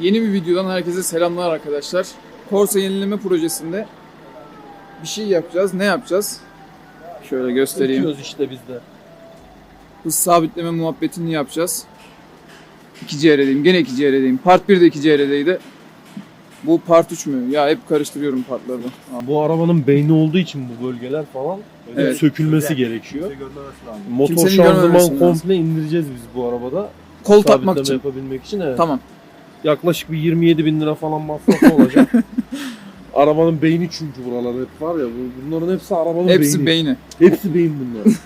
Yeni bir videodan herkese selamlar arkadaşlar. Corsa yenileme projesinde bir şey yapacağız. Ne yapacağız? Şöyle göstereyim. Yapıyoruz işte biz de. Hız sabitleme muhabbetini yapacağız. 2 CR'deyim. Gene 2 CR'deyim. Part 1 de 2 CR'deydi. Bu part 3 mü? Ya hep karıştırıyorum partları. Bu arabanın beyni olduğu için bu bölgeler falan Evet. sökülmesi gerekiyor. Motor Kimsenin şanzıman komple indireceğiz biz bu arabada. Kol takmak için. yapabilmek için evet. Tamam. Yaklaşık bir 27 bin lira falan masrafı olacak. Arabanın beyni çünkü buralar hep var ya bu- bunların hepsi arabanın Hepsi beyni. beyni. Hepsi beyin bunlar.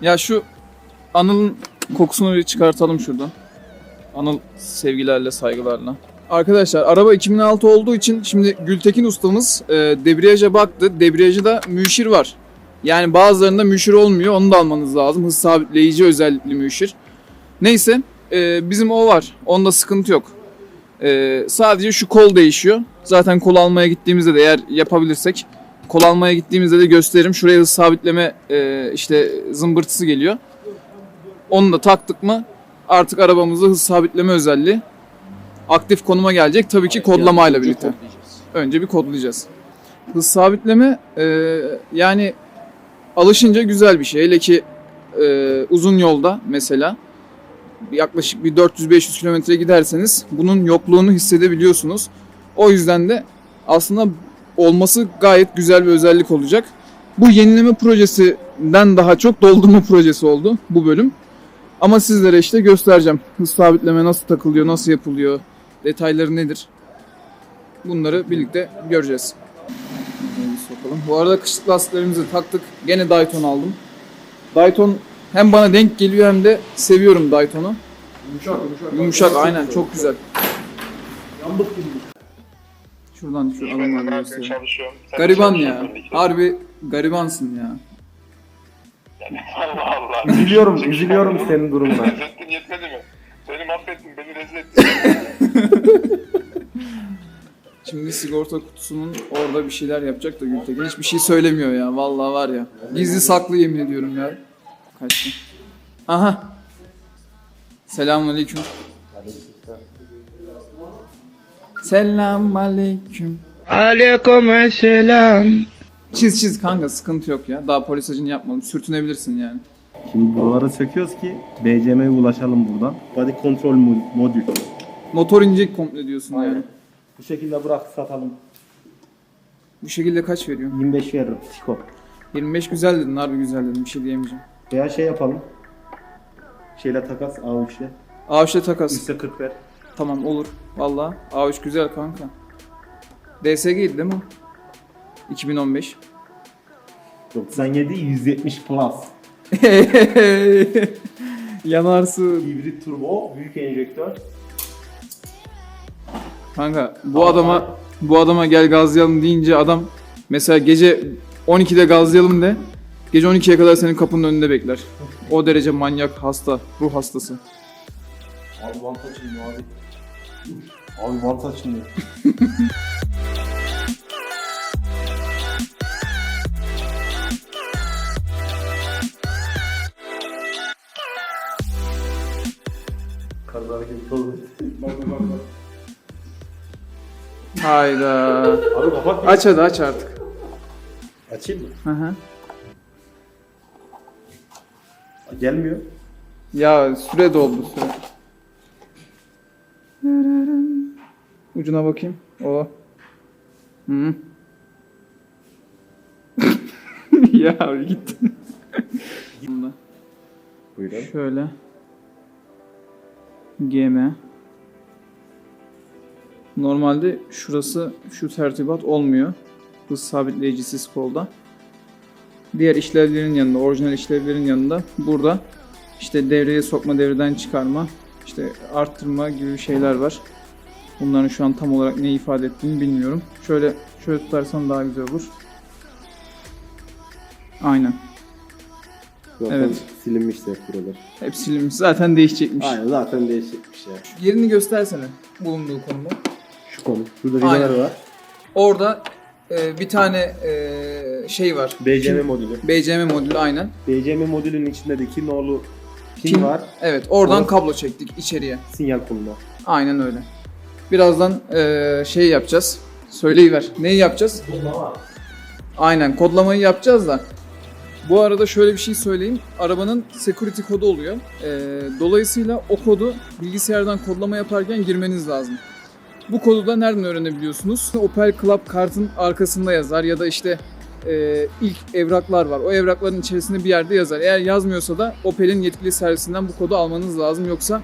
Ya şu Anıl'ın kokusunu bir çıkartalım şuradan. Anıl sevgilerle, saygılarla. Arkadaşlar araba 2006 olduğu için şimdi Gültekin ustamız e, debriyaja baktı. Debriyajda müşir var. Yani bazılarında müşir olmuyor. Onu da almanız lazım. Hız sabitleyici özellikli müşir. Neyse e, bizim o var. Onda sıkıntı yok. E, sadece şu kol değişiyor. Zaten kol almaya gittiğimizde de eğer yapabilirsek kol almaya gittiğimizde de gösteririm. Şuraya hız sabitleme e, işte zımbırtısı geliyor. Onu da taktık mı artık arabamızda hız sabitleme özelliği aktif konuma gelecek. Tabii ki kodlamayla birlikte. Önce bir kodlayacağız. Hız sabitleme e, yani alışınca güzel bir şey. Hele ki e, uzun yolda mesela yaklaşık bir 400-500 kilometre giderseniz bunun yokluğunu hissedebiliyorsunuz. O yüzden de aslında olması gayet güzel bir özellik olacak. Bu yenileme projesinden daha çok doldurma projesi oldu bu bölüm. Ama sizlere işte göstereceğim. Hız sabitleme nasıl takılıyor, nasıl yapılıyor, detayları nedir? Bunları birlikte göreceğiz. Sokalım. Bu arada kışlık lastiklerimizi taktık. Gene Dayton aldım. Dayton hem bana denk geliyor hem de seviyorum Dayton'u. Yumuşak yumuşak. Yumuşak aynen çok güzel. Yambık gibi. Şuradan şu adamları göstereyim. çalışıyorum. Sen Gariban çalışıyorsun ya. ki. Harbi garibansın ya. Allah Allah. Üzülüyorum, üzülüyorum senin durumuna. Rezzettin yetmedi mi? Beni mahvettin, beni rezil ettin. Şimdi sigorta kutusunun orada bir şeyler yapacak da Gültekin hiçbir şey söylemiyor ya. Vallahi var ya. Gizli saklı yemin ediyorum ya. Kaçtı. Aha. Selamünaleyküm. Selamünaleyküm. Aleyküm selam. Çiz çiz kanka sıkıntı yok ya. Daha polis acını yapmadım. Sürtünebilirsin yani. Şimdi buraları söküyoruz ki BCM'ye ulaşalım buradan. Body control mo- modül. Motor inecek komple diyorsun yani. Bu şekilde bırak satalım. Bu şekilde kaç veriyorsun? 25 veririm. Siko. 25 güzel dedin harbi güzel dedin bir şey diyemeyeceğim. Veya şey yapalım. Şeyle takas A3'le. A3'le takas. Üste 40 ver. Tamam olur. Valla A3 güzel kanka. DSG'ydi değil mi? o? 2015. 97 170 plus. Yanarsın. Hibrit turbo, büyük enjektör. Kanka bu adama bu adama gel gazlayalım deyince adam mesela gece 12'de gazlayalım de gece 12'ye kadar senin kapının önünde bekler. O derece manyak hasta, ruh hastası. Abi vant açılmıyor abi. Abi vant açılmıyor. Hareketi oldu. Hayda. Abi kapat. Aç hadi aç artık. Açayım mı? Hı hı. Gelmiyor. Ya süre doldu süre. Ucuna bakayım. O. Hı. ya gitti. Buyurun. Şöyle. GM. Normalde şurası şu tertibat olmuyor. Hız sabitleyicisiz kolda. Diğer işlevlerin yanında, orijinal işlevlerin yanında burada işte devreye sokma, devreden çıkarma, işte arttırma gibi şeyler var. Bunların şu an tam olarak ne ifade ettiğini bilmiyorum. Şöyle şöyle tutarsan daha güzel olur. Aynen. Zaten Evet. silinmişti hep buralar. Hep silinmiş. Zaten değişecekmiş. Aynen zaten değişikmiş ya. Yerini göstersene bulunduğu konumu. Şu konu. Şurada vidalar var. Orada e, bir tane e, şey var. BCM modülü. BCM modülü aynen. BCM modülünün içindeki nolu Pin, Pin- var. Evet oradan Orası- kablo çektik içeriye. Sinyal koluna. Aynen öyle. Birazdan eee, şey yapacağız. Söyleyiver. Neyi yapacağız? Aynen kodlamayı yapacağız da. Bu arada şöyle bir şey söyleyeyim. Arabanın security kodu oluyor. Eee, dolayısıyla o kodu bilgisayardan kodlama yaparken girmeniz lazım. Bu kodu da nereden öğrenebiliyorsunuz? Opel Club kartın arkasında yazar ya da işte eee, ilk evraklar var. O evrakların içerisinde bir yerde yazar. Eğer yazmıyorsa da Opel'in yetkili servisinden bu kodu almanız lazım. Yoksa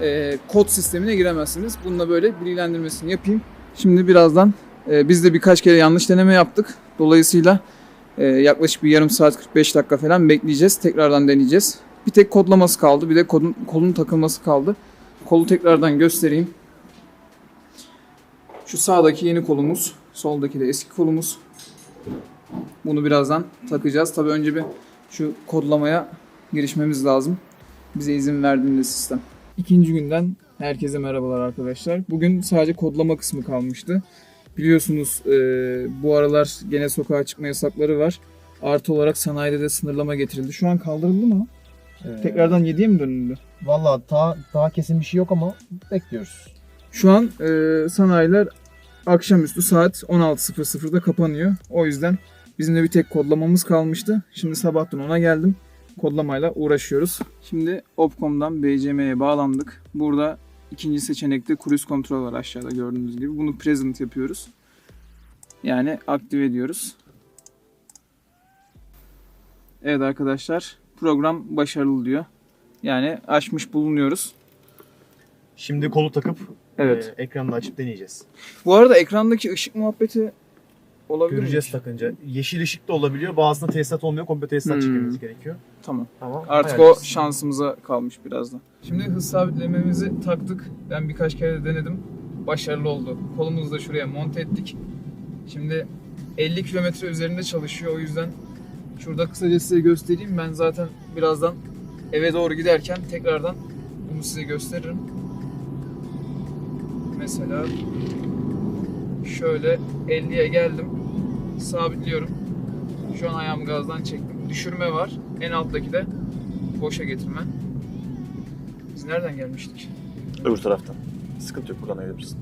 e, kod sistemine giremezsiniz. Bununla böyle bilgilendirmesini yapayım. Şimdi birazdan e, biz de birkaç kere yanlış deneme yaptık. Dolayısıyla e, yaklaşık bir yarım saat 45 dakika falan bekleyeceğiz. Tekrardan deneyeceğiz. Bir tek kodlaması kaldı. Bir de kodun, kolun takılması kaldı. Kolu tekrardan göstereyim. Şu sağdaki yeni kolumuz. Soldaki de eski kolumuz. Bunu birazdan takacağız. Tabii önce bir şu kodlamaya girişmemiz lazım. Bize izin verdiğinde sistem. İkinci günden herkese merhabalar arkadaşlar. Bugün sadece kodlama kısmı kalmıştı. Biliyorsunuz e, bu aralar gene sokağa çıkma yasakları var. Artı olarak sanayide de sınırlama getirildi. Şu an kaldırıldı mı? Ee, Tekrardan 7'ye mi dönüldü? Valla daha, daha kesin bir şey yok ama bekliyoruz. Şu an e, sanayiler akşamüstü saat 16.00'da kapanıyor. O yüzden bizim de bir tek kodlamamız kalmıştı. Şimdi sabahtan ona geldim. Kodlamayla uğraşıyoruz. Şimdi Opcom'dan BCM'ye bağlandık. Burada ikinci seçenekte cruise kontrol var aşağıda gördüğünüz gibi. Bunu present yapıyoruz. Yani aktive ediyoruz. Evet arkadaşlar program başarılı diyor. Yani açmış bulunuyoruz. Şimdi kolu takıp Evet. e, ekranını açıp deneyeceğiz. Bu arada ekrandaki ışık muhabbeti olabilir Göreceğiz mi? takınca. Yeşil ışık da olabiliyor. Bazısında tesisat olmuyor. Komple tesisat Hmm. çekmemiz gerekiyor. Tamam. Tamam. Artık o şansımıza kalmış biraz da. Şimdi hız sabitlememizi taktık. Ben birkaç kere de denedim. Başarılı oldu. Kolumuzu da şuraya monte ettik. Şimdi 50 kilometre üzerinde çalışıyor. O yüzden şurada kısaca size göstereyim. Ben zaten birazdan eve doğru giderken tekrardan bunu size gösteririm. Mesela şöyle 50'ye geldim. Sabitliyorum. Şu an ayağımı gazdan çektim. Düşürme var. En alttaki de boşa getirme. Biz nereden gelmiştik? Öbür taraftan. Sıkıntı yok buradan ayırırsın.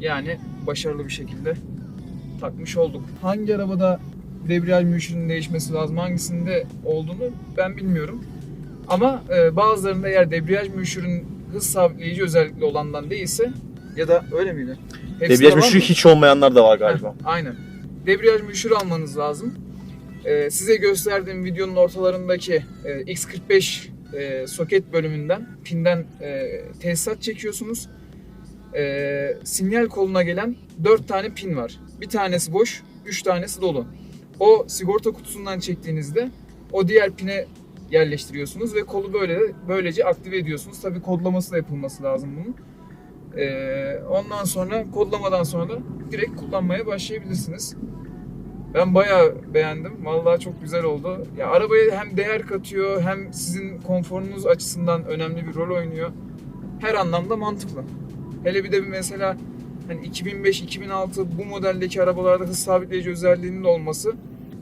Yani başarılı bir şekilde takmış olduk. Hangi arabada debriyaj müşürünün değişmesi lazım, hangisinde olduğunu ben bilmiyorum. Ama e, bazılarında eğer debriyaj müşürün hız sabitleyici özellikli olandan değilse ya da öyle miydi? Hepsinde Debriyaj var müşürü mı? hiç olmayanlar da var galiba. Aynen. Debriyaj müşürü almanız lazım. Ee, size gösterdiğim videonun ortalarındaki e, X45 e, soket bölümünden, pinden e, tesisat çekiyorsunuz. E, sinyal koluna gelen 4 tane pin var. Bir tanesi boş, 3 tanesi dolu. O sigorta kutusundan çektiğinizde o diğer pine yerleştiriyorsunuz ve kolu böyle böylece aktive ediyorsunuz. Tabii kodlaması da yapılması lazım bunun. Ee, ondan sonra kodlamadan sonra da direkt kullanmaya başlayabilirsiniz. Ben bayağı beğendim. Vallahi çok güzel oldu. Ya arabaya hem değer katıyor hem sizin konforunuz açısından önemli bir rol oynuyor. Her anlamda mantıklı. Hele bir de mesela hani 2005-2006 bu modeldeki arabalarda hız sabitleyici özelliğinin olması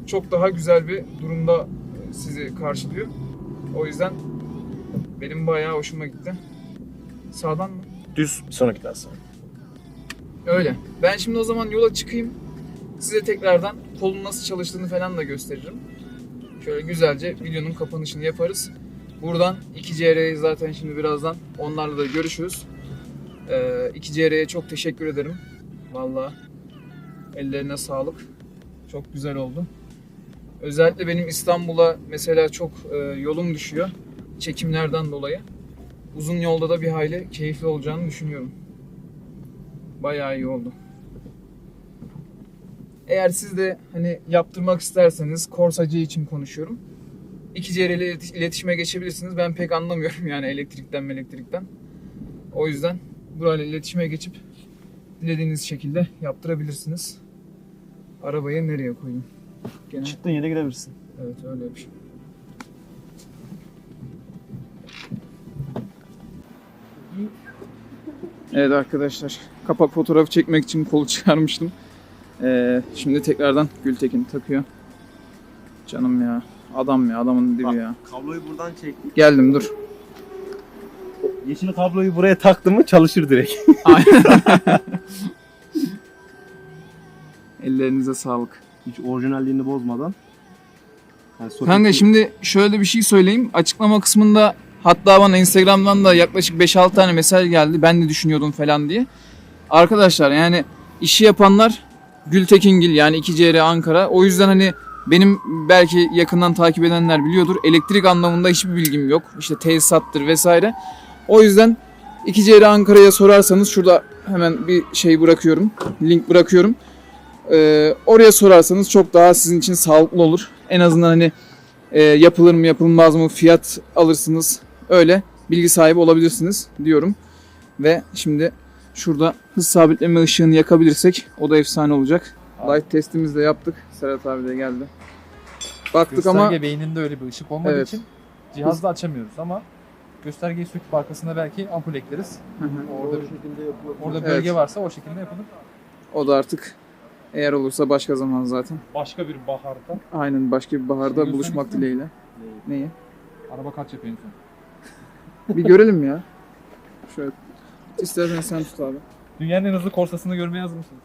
çok daha güzel bir durumda sizi karşılıyor. O yüzden benim bayağı hoşuma gitti. Sağdan mı? Düz bir sonraki ders. Öyle. Ben şimdi o zaman yola çıkayım. Size tekrardan kolun nasıl çalıştığını falan da gösteririm. Şöyle güzelce videonun kapanışını yaparız. Buradan 2CR'ye zaten şimdi birazdan onlarla da görüşürüz. Ee, 2CR'ye çok teşekkür ederim. Vallahi ellerine sağlık. Çok güzel oldu. Özellikle benim İstanbul'a mesela çok e, yolum düşüyor. Çekimlerden dolayı. Uzun yolda da bir hayli keyifli olacağını düşünüyorum. Bayağı iyi oldu. Eğer siz de hani yaptırmak isterseniz korsacı için konuşuyorum. 2CR ile ilet- iletişime geçebilirsiniz. Ben pek anlamıyorum yani elektrikten elektrikten. O yüzden burayla iletişime geçip dilediğiniz şekilde yaptırabilirsiniz. Arabayı nereye koyayım? Gene Çıktığın yere girebilirsin. evet öyle yapayım. Evet arkadaşlar kapak fotoğrafı çekmek için kolu çıkarmıştım. Ee, şimdi tekrardan Gültekin takıyor. Canım ya. Adam ya adamın dibi Bak. ya. Kabloyu buradan çektik. Geldim dur. Yeşil kabloyu buraya taktım mı çalışır direkt. Ellerinize sağlık. Hiç orijinalliğini bozmadan. Yani Kanka şimdi şöyle bir şey söyleyeyim. Açıklama kısmında hatta bana Instagram'dan da yaklaşık 5-6 tane mesaj geldi. Ben de düşünüyordum falan diye. Arkadaşlar yani işi yapanlar Gültekingil yani 2CR Ankara. O yüzden hani benim belki yakından takip edenler biliyordur. Elektrik anlamında hiçbir bilgim yok. İşte tesisattır vesaire. O yüzden 2CR Ankara'ya sorarsanız şurada hemen bir şey bırakıyorum. Link bırakıyorum. Ee, oraya sorarsanız çok daha sizin için sağlıklı olur. En azından hani e, yapılır mı yapılmaz mı fiyat alırsınız. Öyle bilgi sahibi olabilirsiniz diyorum. Ve şimdi şurada hız sabitleme ışığını yakabilirsek o da efsane olacak. Light testimizi de yaptık. Serhat abi de geldi. Baktık Gösterge ama beyninde öyle bir ışık olmadığı Evet. için cihazda açamıyoruz ama göstergeyi söküp arkasına belki ampul ekleriz. Hı hı. Orada O şekilde yapılır. orada Evet. bölge varsa o şekilde yapılır. o da artık eğer olursa başka zaman zaten. Başka bir baharda. Aynen başka bir baharda Şey buluşmak dileğiyle. Neyi? Araba kaç yapıyor en son? Bir görelim ya. Şöyle. İstersen sen tut abi. Dünyanın en hızlı korsasını görmeye hazır mısınız?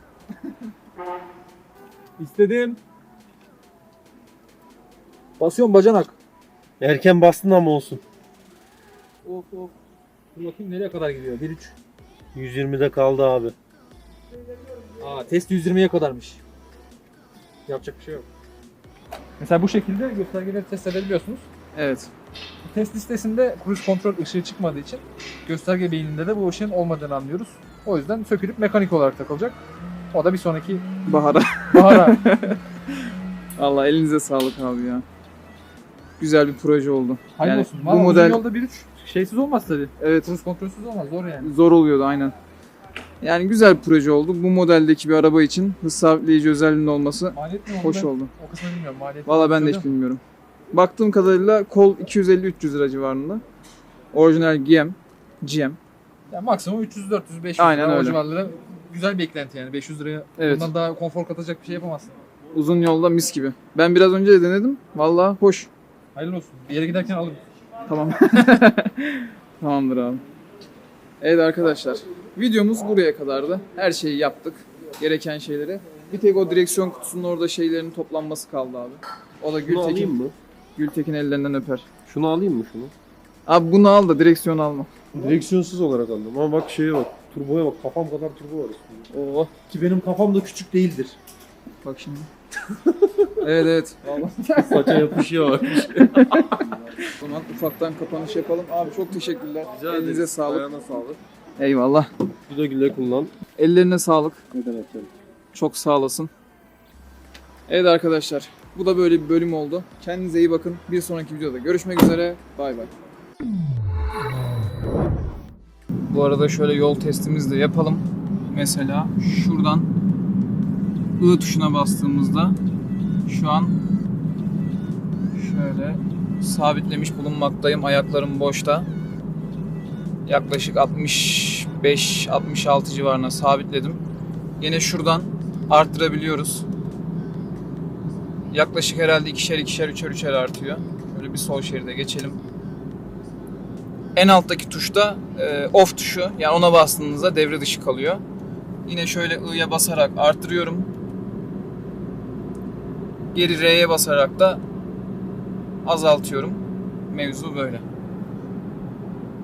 İstedim. Basıyorum bacanak. Erken bastın ama olsun. Of of. Dur bakayım nereye kadar gidiyor? 1.3. 120'de kaldı abi. Aa test 120'ye kadarmış. Yapacak bir şey yok. Mesela bu şekilde göstergeleri test edebiliyorsunuz. Evet. Test listesinde cruise kontrol ışığı çıkmadığı için gösterge beyninde de bu ışığın olmadığını anlıyoruz. O yüzden sökülüp mekanik olarak takılacak. O da bir sonraki Bahara. bahara. Allah elinize sağlık abi ya. Güzel bir proje oldu. Hayırlı Yani olsun. bu model- yolda 1.3 şeysiz olmaz tabii. Evet Cruise kontrolsüz olmaz zor yani. zor oluyordu aynen. Yani güzel bir proje oldu. Bu modeldeki bir araba için hız sabitleyici özelliğinin olması Maliyet oldu? hoş ben oldu. O kısmını bilmiyorum. Maliyet Valla ben de hiç bilmiyorum. Baktığım kadarıyla kol 250-300 lira civarında. Orijinal GM. GM. Yani maksimum 300 400 500 Aynen lira o öyle. civarlara güzel bir eklenti yani 500 liraya Evet. bundan daha konfor katacak bir şey yapamazsın. Uzun yolda mis gibi. Ben biraz önce de denedim. Valla hoş. Hayırlı olsun. Bir yere giderken alırım. Tamam. Tamamdır abi. Evet arkadaşlar. Videomuz buraya kadardı. Her şeyi yaptık. Gereken şeyleri. Bir tek o direksiyon kutusunun orada şeylerin toplanması kaldı abi. O da Şunu alayım Gültekin, mı? Gültekin ellerinden öper. Şunu alayım mı şunu? Abi bunu al da direksiyon alma. Direksiyonsuz olarak aldım ama bak şeye bak. Turboya bak. Kafam kadar turbo var üstünde. Oo. Ki benim kafam da küçük değildir. Bak şimdi. evet evet. Vallahi. Saça yapışıyor bak. O zaman ufaktan kapanış yapalım. Abi çok teşekkürler. Rica Elinize sağlık. Ayağına sağlık. Eyvallah. Güle güle kullan. Ellerine sağlık. Ne demek canım. Çok sağ olasın. Evet arkadaşlar. Bu da böyle bir bölüm oldu. Kendinize iyi bakın. Bir sonraki videoda görüşmek üzere. Bay bay. Bu arada şöyle yol testimizi de yapalım. Mesela şuradan I tuşuna bastığımızda şu an şöyle sabitlemiş bulunmaktayım. Ayaklarım boşta. Yaklaşık 65-66 civarına sabitledim. Yine şuradan arttırabiliyoruz. Yaklaşık herhalde ikişer ikişer üçer üçer artıyor. Şöyle bir sol şeride geçelim. En alttaki tuşta e, off tuşu. Yani ona bastığınızda devre dışı kalıyor. Yine şöyle I'ya basarak arttırıyorum. Geri R'ye basarak da azaltıyorum. Mevzu böyle.